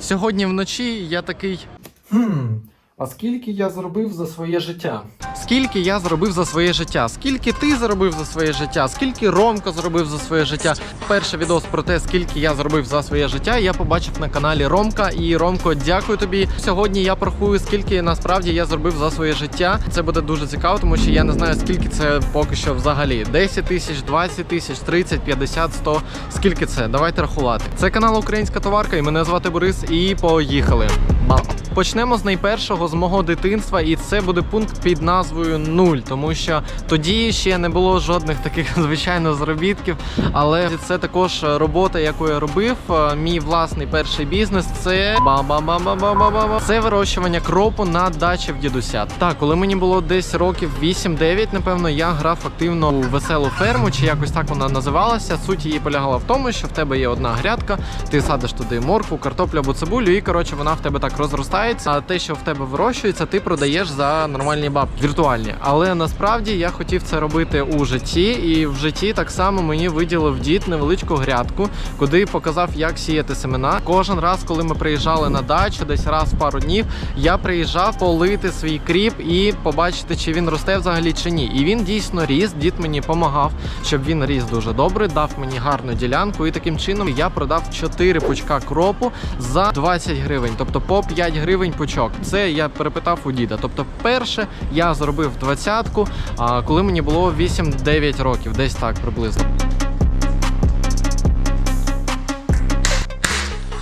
Сьогодні вночі я такий. Хм, а скільки я зробив за своє життя? Скільки я зробив за своє життя? Скільки ти зробив за своє життя? Скільки Ромко зробив за своє життя? Перший відос про те, скільки я зробив за своє життя, я побачив на каналі Ромка. І Ромко, дякую тобі. Сьогодні я порахую, скільки насправді я зробив за своє життя. Це буде дуже цікаво, тому що я не знаю, скільки це поки що взагалі. 10 тисяч, 20 тисяч, 30, 50, 100. Скільки це? Давайте рахувати. Це канал Українська товарка, і мене звати Борис. І поїхали. Ба. Почнемо з найпершого з мого дитинства, і це буде пункт під назвою нуль, тому що тоді ще не було жодних таких звичайно заробітків. Але це також робота, яку я робив. Е, Мій власний перший бізнес це. Це вирощування кропу на дачі в дідуся. Так, коли мені було десь років 8-9, напевно, я грав активно у веселу ферму, чи якось так вона називалася. Суть її полягала в тому, що в тебе є одна грядка, ти садиш туди моркву, картоплю або цибулю, і коротше вона в тебе так розростається. А те, що в тебе вирощується, ти продаєш за нормальні бабки віртуальні. Але насправді я хотів це робити у житті, і в житті так само мені виділив дід невеличку грядку, куди показав, як сіяти семена. Кожен раз, коли ми приїжджали на дачу, десь раз в пару днів, я приїжджав полити свій кріп і побачити, чи він росте взагалі чи ні. І він дійсно ріс. Дід мені допомагав, щоб він ріс дуже добре, дав мені гарну ділянку. І таким чином я продав 4 пучка кропу за 20 гривень, тобто по 5 гривень пучок. Це я перепитав у діда. Тобто, перше я зробив двадцятку, коли мені було 8-9 років, десь так приблизно.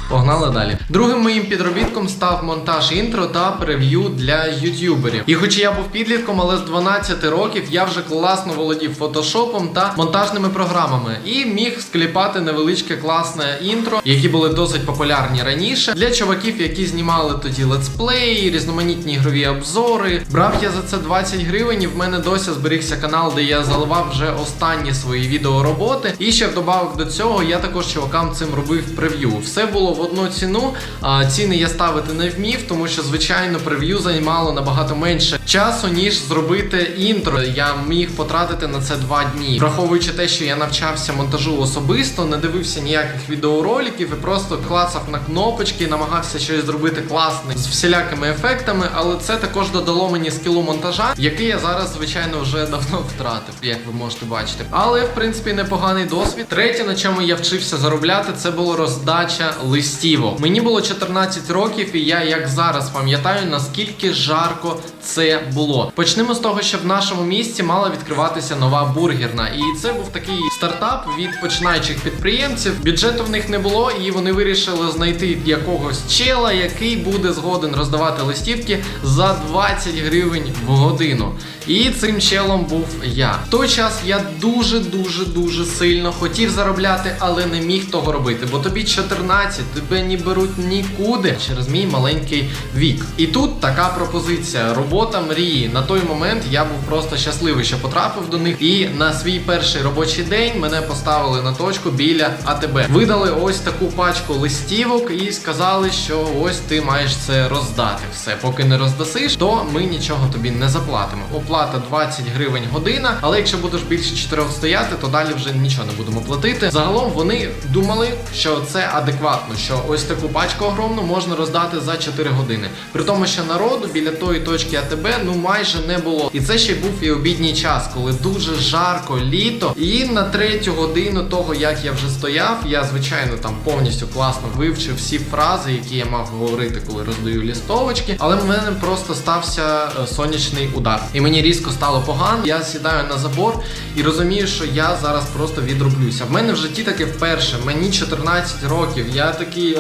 Погнали далі. Другим моїм підробітком став монтаж інтро та прев'ю для ютюберів. І хоч я був підлітком, але з 12 років я вже класно володів фотошопом та монтажними програмами і міг скліпати невеличке класне інтро, які були досить популярні раніше. Для чуваків, які знімали тоді летсплеї, різноманітні ігрові обзори. Брав я за це 20 гривень, і в мене досі зберігся канал, де я заливав вже останні свої відеороботи. І ще вдобавок до цього я також чувакам цим робив прев'ю. Все було в одну ціну. А ціни я ставити не вмів, тому що звичайно прев'ю займало набагато менше часу, ніж зробити інтро. Я міг потратити на це два дні. Враховуючи те, що я навчався монтажу особисто, не дивився ніяких відеороликів і просто клацав на кнопочки, намагався щось зробити класне з всілякими ефектами, але це також додало мені скілу монтажа, який я зараз, звичайно, вже давно втратив, як ви можете бачити. Але в принципі непоганий досвід. Третє, на чому я вчився заробляти, це було роздача листівок. Мені було 14 років, і я як зараз пам'ятаю, наскільки жарко це було. Почнемо з того, що в нашому місті мала відкриватися нова бургерна, і це був такий стартап від починаючих підприємців. Бюджету в них не було, і вони вирішили знайти якогось чела, який буде згоден роздавати листівки за 20 гривень в годину. І цим челом був я. В той час я дуже дуже дуже сильно хотів заробляти, але не міг того робити, бо тобі 14, тебе не беруть нікуди через мій маленький вік. І тут така пропозиція: робота мрії. На той момент я був просто щасливий, що потрапив до них. І на свій перший робочий день мене поставили на точку біля АТБ. Видали ось таку пачку листівок і сказали, що ось ти маєш це роздати. Все, поки не роздасиш, то ми нічого тобі не заплатимо. Оплата 20 гривень година. Але якщо будеш більше 4 стояти, то далі вже нічого не будемо платити. Загалом вони думали, що це адекватно, що ось таку пачку огромну можна роздати за 4 години. При тому, що народу біля тої точки АТБ ну майже не було. І це ще був і обідній час, коли дуже жарко літо. І на третю годину того, як я вже стояв, я звичайно там повністю класно вивчив всі фрази, які я мав говорити, коли роздаю лістовочки. Але в мене просто стався е, сонячний удар. І мені різко стало погано. Я сідаю на забор і розумію, що я зараз просто відроблюся. В мене в житті таке вперше. Мені 14 років. Я такий.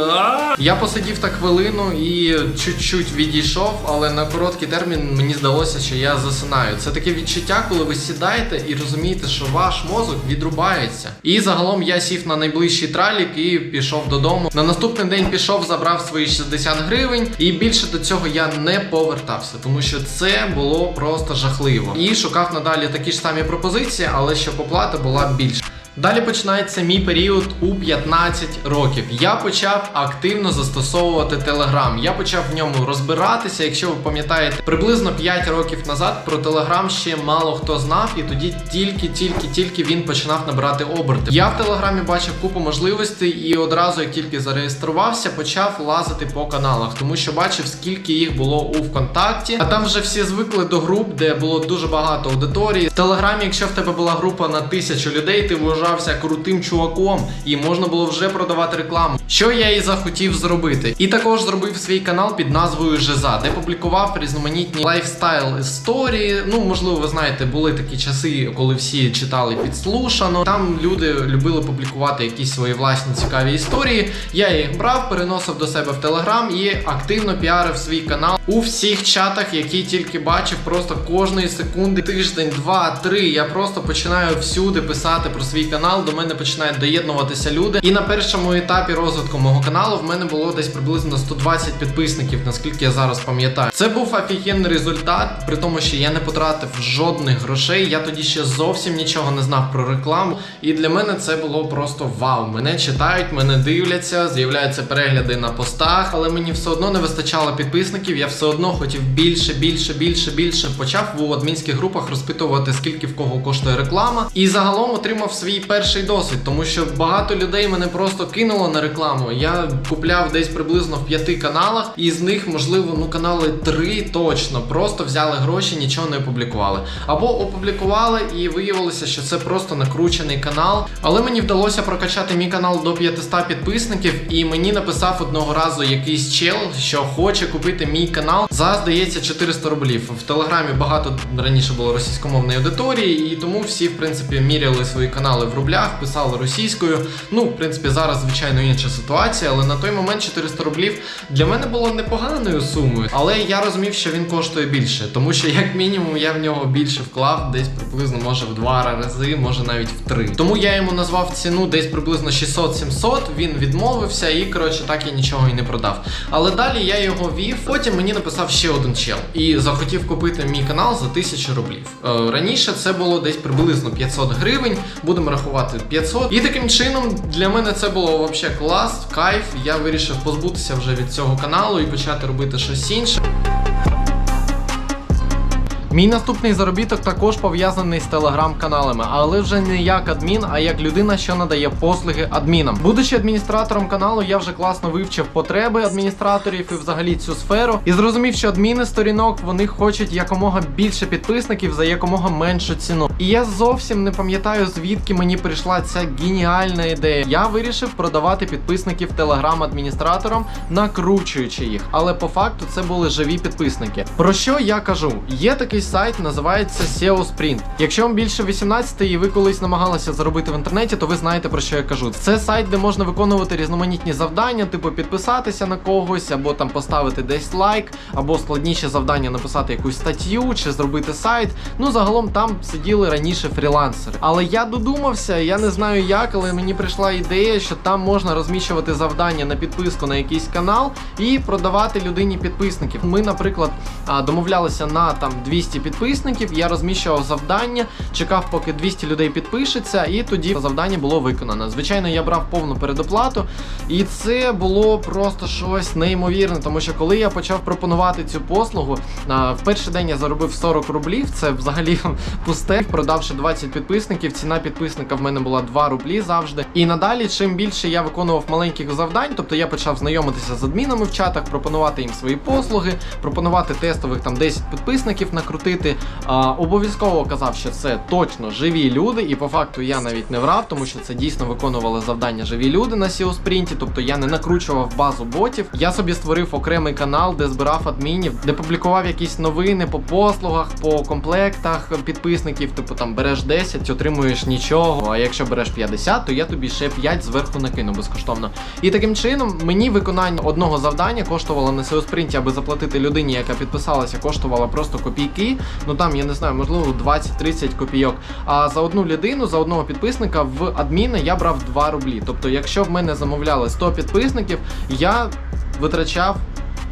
Я посидів так хвилину і чуть-чуть відійшов, але на короткий термін мені здалося, що я засинаю. Це таке відчуття, коли ви сідаєте і розумієте, що ваш мозок відрубається. І загалом я сів на найближчий тралік і пішов додому. На наступний день пішов, забрав свої 60 гривень, і більше до цього я не повертався, тому що це було просто жахливо. І шукав надалі такі ж самі пропозиції, але щоб оплата була більша. Далі починається мій період у 15 років. Я почав активно застосовувати Telegram. Я почав в ньому розбиратися. Якщо ви пам'ятаєте, приблизно 5 років назад про Telegram ще мало хто знав, і тоді тільки-тільки-тільки він починав набирати оберти. Я в Телеграмі бачив купу можливостей і одразу, як тільки зареєструвався, почав лазити по каналах, тому що бачив, скільки їх було у ВКонтакті. А там вже всі звикли до груп, де було дуже багато аудиторії. В Телеграмі, якщо в тебе була група на тисячу людей, ти вважався крутим чуваком, і можна було вже продавати рекламу. Що я і захотів зробити. І також зробив свій канал під назвою Жиза, де публікував різноманітні лайфстайл історії. Ну, можливо, ви знаєте, були такі часи, коли всі читали підслушано. Там люди любили публікувати якісь свої власні цікаві історії. Я їх брав, переносив до себе в Телеграм і активно піарив свій канал у всіх чатах, які тільки бачив, просто кожної секунди, тиждень, два, три. Я просто починаю всюди писати про свій канал. До мене починають доєднуватися люди. І на першому етапі розвитку мого каналу в мене було десь приблизно 120 підписників, наскільки я зараз пам'ятаю. Це був офігенний результат, при тому, що я не потратив жодних грошей. Я тоді ще зовсім нічого не знав про рекламу. І для мене це було просто вау. Мене читають, мене дивляться, з'являються перегляди на постах, але мені все одно не вистачало підписників. Я все одно хотів більше, більше, більше, більше. Почав в адмінських групах розпитувати, скільки в кого коштує реклама. І загалом отримав свій перший досвід, тому що багато людей мене просто кинуло на рекламу. Я купляв десь приблизно в п'яти каналах, і з них, можливо, ну канали три точно просто взяли гроші, нічого не опублікували. Або опублікували і виявилося, що це просто накручений канал. Але мені вдалося прокачати мій канал до 500 підписників, і мені написав одного разу якийсь чел, що хоче купити мій канал за здається 400 рублів. В телеграмі багато раніше було російськомовної аудиторії, і тому всі, в принципі, міряли свої канали в рублях, писали російською. Ну, в принципі, зараз звичайно інша ситуація, але на той момент 400 рублів для мене було непоганою сумою. Але я розумів, що він коштує більше, тому що як мінімум я в нього більше вклав, десь приблизно може в два рази, може навіть в три. Тому я йому назвав ціну десь приблизно 600-700, Він відмовився і коротше так я нічого і не продав. Але далі я його вів. Потім мені написав ще один чел і захотів купити мій канал за 1000 рублів. Е, раніше це було десь приблизно 500 гривень. Будемо рахувати 500. І таким чином для мене це було взагалі клас, кайф. Я вирішив позбутися вже від цього каналу і почати робити щось інше. Мій наступний заробіток також пов'язаний з телеграм-каналами, але вже не як адмін, а як людина, що надає послуги адмінам. Будучи адміністратором каналу, я вже класно вивчив потреби адміністраторів і взагалі цю сферу, і зрозумів, що адміни сторінок вони хочуть якомога більше підписників за якомога меншу ціну. І я зовсім не пам'ятаю, звідки мені прийшла ця геніальна ідея. Я вирішив продавати підписників телеграм-адміністраторам, накручуючи їх. Але по факту це були живі підписники. Про що я кажу? Є такий сайт, називається SEO Sprint. Якщо вам більше 18 і ви колись намагалися заробити в інтернеті, то ви знаєте про що я кажу. Це сайт, де можна виконувати різноманітні завдання, типу підписатися на когось, або там поставити десь лайк, або складніше завдання написати якусь статтю чи зробити сайт. Ну загалом там сиділи раніше фрілансери. Але я додумався, я не знаю як, але мені прийшла ідея, що там можна розміщувати завдання на підписку на якийсь канал і продавати людині підписників. Ми, наприклад, домовлялися на там 200 підписників. Я розміщував завдання, чекав, поки 200 людей підпишеться, і тоді завдання було виконано. Звичайно, я брав повну передоплату, і це було просто щось неймовірне, тому що коли я почав пропонувати цю послугу, в перший день я заробив 40 рублів. Це взагалі пусте. Продавши 20 підписників, ціна підписника в мене була 2 рублі завжди. І надалі, чим більше я виконував маленьких завдань, тобто я почав знайомитися з адмінами в чатах, пропонувати їм свої послуги, пропонувати тестових там 10 підписників накрутити. А, обов'язково казав, що це точно живі люди, і по факту я навіть не врав, тому що це дійсно виконували завдання живі люди на SEO спринті, тобто я не накручував базу ботів. Я собі створив окремий канал, де збирав адмінів, де публікував якісь новини по послугах, по комплектах підписників. Типу там береш 10, отримуєш нічого. А якщо береш 50, то я тобі ще 5 зверху накину безкоштовно. І таким чином мені виконання одного завдання коштувало на SEO спринті, аби заплатити людині, яка підписалася, коштувало просто копійки. Ну там я не знаю, можливо 20-30 копійок. А за одну людину, за одного підписника в адміна я брав 2 рублі. Тобто, якщо в мене замовляли 100 підписників, я витрачав.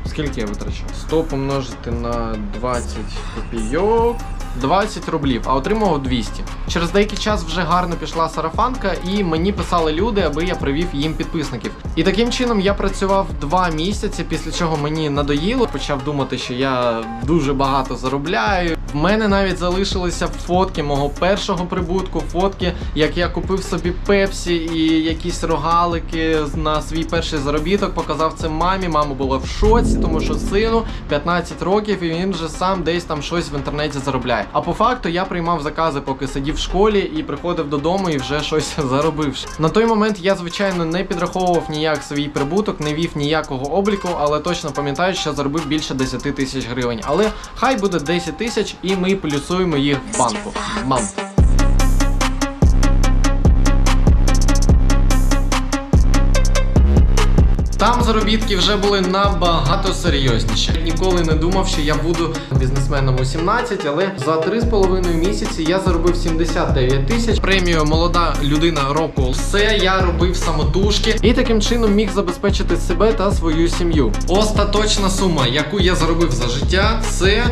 Скільки я витрачав? 100 помножити на 20 копійок. 20 рублів, а отримував 200. Через деякий час вже гарно пішла сарафанка, і мені писали люди, аби я привів їм підписників. І таким чином я працював два місяці, після чого мені надоїло. Почав думати, що я дуже багато заробляю. В мене навіть залишилися фотки мого першого прибутку, фотки, як я купив собі пепсі і якісь рогалики на свій перший заробіток. Показав це мамі. Мама була в шоці, тому що сину 15 років, і він вже сам десь там щось в інтернеті заробляє. А по факту я приймав закази, поки сидів в школі і приходив додому і вже щось заробивши. На той момент я звичайно не підраховував ніяк свій прибуток, не вів ніякого обліку, але точно пам'ятаю, що заробив більше 10 тисяч гривень. Але хай буде 10 тисяч, і ми плюсуємо їх в банку. Мам. Там заробітки вже були набагато серйозніші. Ніколи не думав, що я буду бізнесменом у 17, але за 3,5 місяці я заробив 79 тисяч. Премію молода людина року. Все я робив самотужки і таким чином міг забезпечити себе та свою сім'ю. Остаточна сума, яку я заробив за життя, це